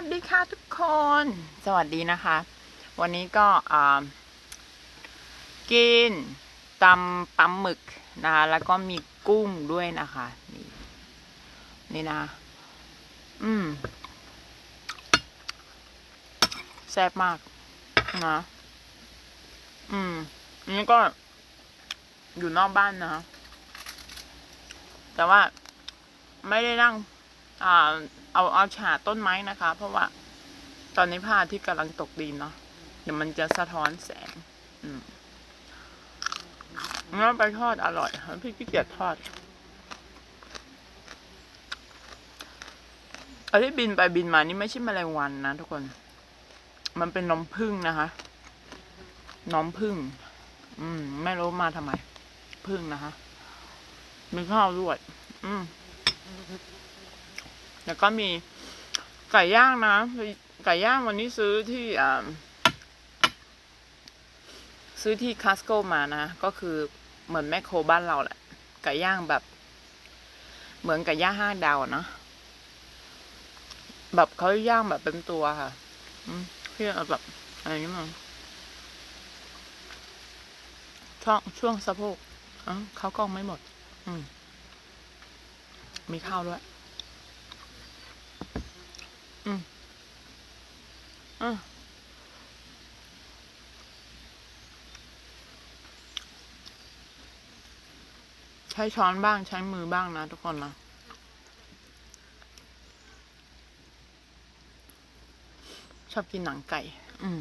วัสดีค่ะทุกคน สวัสดีนะคะ วันนี้ก็กินตำปลาหมึกนะคะแล้วก็มีกุ้งด้วยนะคะ นี่นี่นะ อืมแซ่บมากนะอืมอันนี้ก็อยู่นอกบ้านนะคะแต่ว่าไม่ได้นั่ง อ่าเอาเอาฉาต้นไม้นะคะ เพราะว่าตอนนี้พระอาทิตย์กำลังตกดินเนาะเดี๋ยวมันจะสะท้อนแสง อืมงั้นไปทอดอร่อยค่ะพี่ขี้เกียจทอดไอ้ที่บินไปบินมานี่ไม่ใช่แมลงวันนะทุกคน มันเป็นน้ำผึ้งนะคะน้ำผึ้งอืม ไม่รู้มาทำไมผึ้งนะคะมีข้าวด้วย อืม แล้วก็มีไก่ย่างนะ ไก่ย่างวันนี้ซื้อที่อ่าซื้อที่คาสโกมานะ ก็คือเหมือนแมคโครบ้านเราแหละ ไก่ย่างแบบ เหมือนไก่ย่างห้าดาวเนะ แบบเขาย่างแบบเป็นตัวค่ะพี่อแบบอะไรนี้มาช่องช่วงสะโพกอ๋อเขากล้องไม่หมด อืม มีข้าวด้วย อืมอะใช้ช้อนบ้างใช้มือบ้างนะทุกคนนะชอบกินหนังไก่ อืม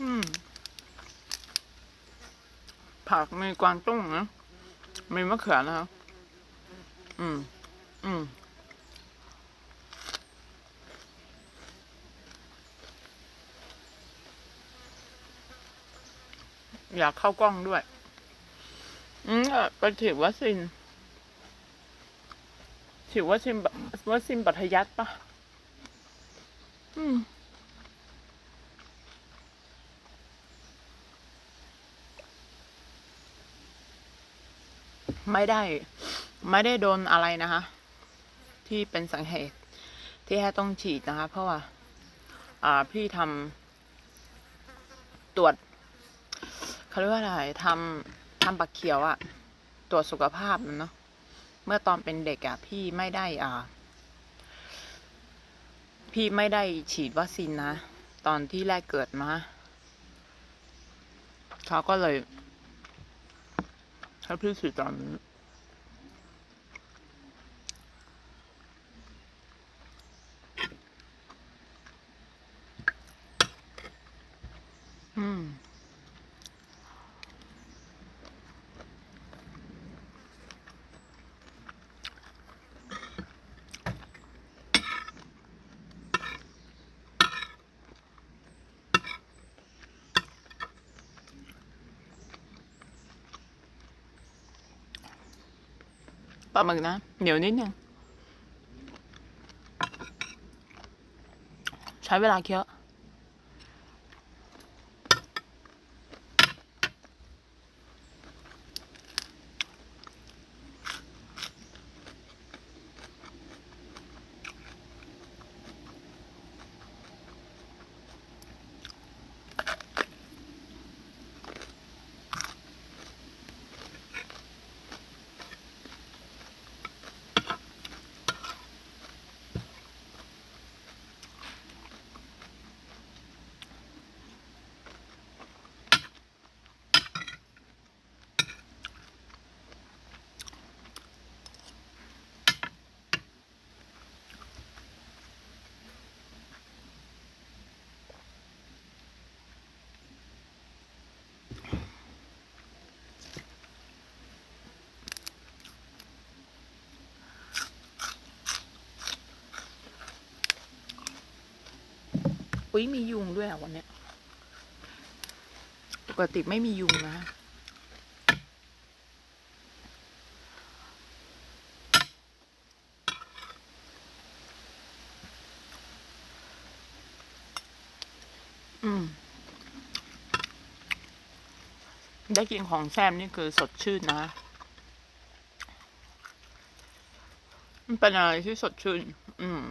อืม ผักมีกวางตุ้งนะ มีมะเขือนะครับ อืม อืม อยากเข้ากล้องด้วย อืมอะไปฉีดวัคซีนฉีดวัคซีนวัคซีนปัทยัดปะอืม ไม่ได้ ไม่ได้โดนอะไรนะคะ ที่เป็นสังเหตุ ที่ให้ต้องฉีดนะคะ เพราะว่า อ่าพี่ทำตรวจเขาเรียกว่าอะไรทำทำปักเขียวอะตรวจสุขภาพมันเนาะเมื่อตอนเป็นเด็กอะพี่ไม่ได้อ่า พี่ไม่ได้ฉีดวัคซีนนะ ตอนที่แรกเกิดมาเขาก็เลย ให้พี่ฉีดต ปลาหมึกนะเหนียวนิดนึงใช้เวลาเคี้ยว อุ้ยมียุงด้วยอะวันเนี้ย ปกติไม่มียุงนะอืม ได้กินของแซมนี่คือสดชื่นนะมันเป็นอะไรที่สดชื่น อืม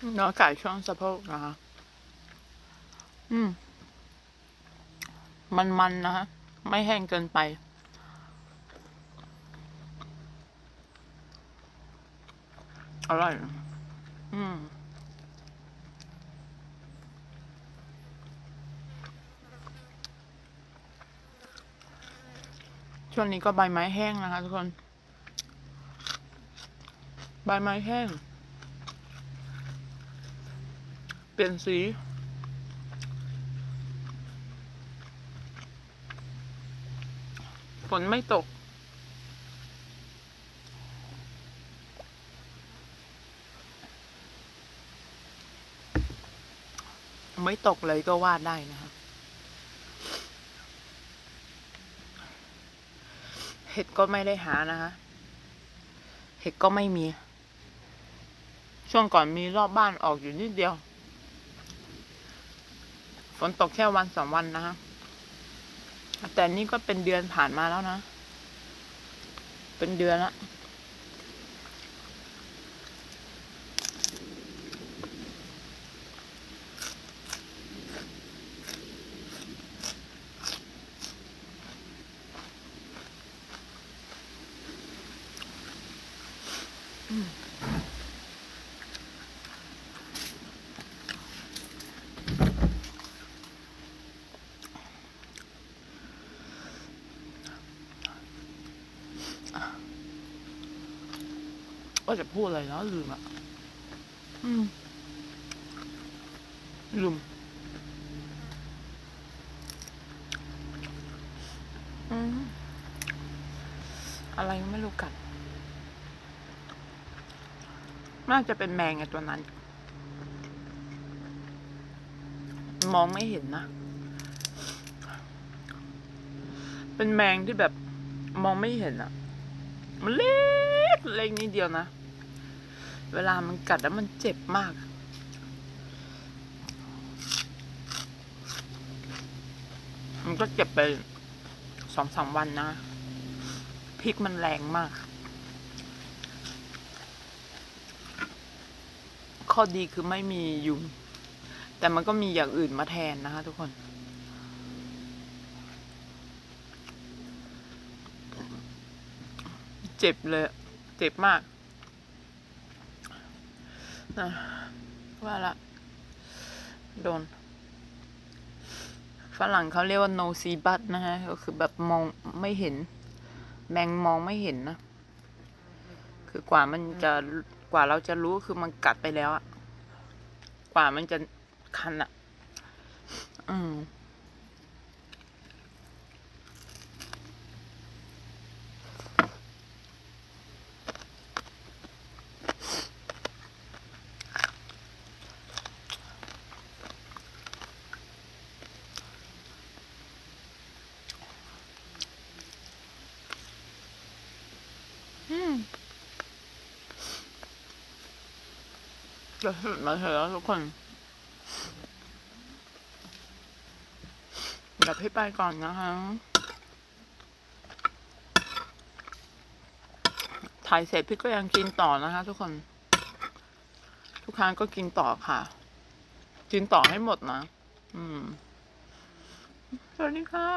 เนื้อไก่ช่วงสะโพกนะคะอืม มันๆนะคะไม่แห้งเกินไป อร่อย อืมช่วงนี้ก็ใบไม้แห้งนะคะทุกคน ใบไม้แห้ง เปลี่ยนสีฝนไม่ตก ไม่ตกเลยก็วาดได้นะคะเห็ดก็ไม่ได้หานะคะเห็ดก็ไม่มี ช่วงก่อนมีรอบบ้านออกอยู่นิดเดียว ฝนตกแค่วันสองวันนะคะแต่นี่ก็เป็นเดือนผ่านมาแล้วนะ เป็นเดือนละ ก็จะพูดอะไรแล้วลืมอะ อืม ลืม อืม อะไรไม่รู้กัดน่าจะเป็นแมงไงตัวนั้น มองไม่เห็นนะ เป็นแมงที่แบบมองไม่เห็นอะมันเล็กเล็กนิดเดียวนะ เวลามันกัดแล้วมันเจ็บมาก มันก็เจ็บไปสองสามวันนะ พริกมันแรงมาก ข้อดีคือไม่มียุง แต่มันก็มีอย่างอื่นมาแทนนะคะทุกคนเจ็บเลย เจ็บมาก นะว่าละ โดน ฝรั่งเขาเรียกว่า no see but นะฮะ ก็คือแบบมองไม่เห็น แมงมองไม่เห็นนะ คือกว่ามันจะกว่าเราจะรู้คือมันกัดไปแล้วอะกว่ามันจะคันอะอืม อืม จะสุดมาเถอะแล้วทุกคนเดี๋ยวพี่ไปก่อนนะคะถ่ายเสร็จพี่ก็ยังกินต่อนะคะ ทุกคน ทุกครั้งก็กินต่อค่ะ กินต่อให้หมดนะ อืมสวัสดีค่ะ